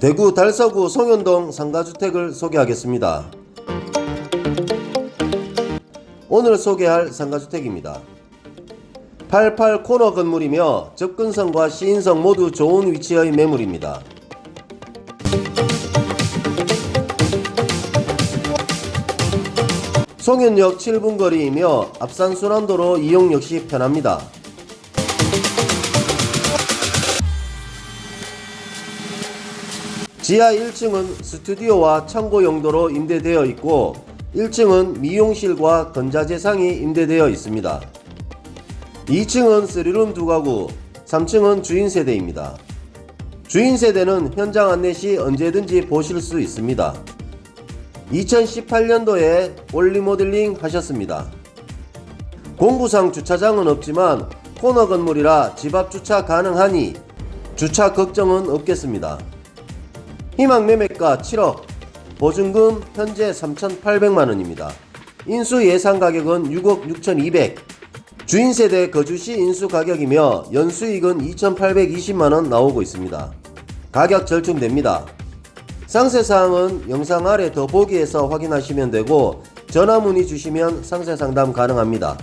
대구 달서구 송현동 상가주택을 소개하겠습니다. 오늘 소개할 상가주택입니다. 88 코너 건물이며 접근성과 시인성 모두 좋은 위치의 매물입니다. 송현역 7분 거리이며 앞산 순환도로 이용 역시 편합니다. 지하 1층은 스튜디오와 창고 용도로 임대되어 있고 1층은 미용실과 건자재상이 임대되어 있습니다. 2층은 3룸 2가구, 3층은 주인 세대입니다. 주인 세대는 현장 안내 시 언제든지 보실 수 있습니다. 2018년도에 올리 모델링 하셨습니다. 공구상 주차장은 없지만 코너 건물이라 집 앞 주차 가능하니 주차 걱정은 없겠습니다. 희망 매매가 7억, 보증금 현재 3,800만 원입니다. 인수 예상 가격은 6억 6,200. 주인 세대 거주 시 인수 가격이며 연수익은 2,820만 원 나오고 있습니다. 가격 절충됩니다. 상세 사항은 영상 아래 더보기에서 확인하시면 되고 전화 문의 주시면 상세 상담 가능합니다.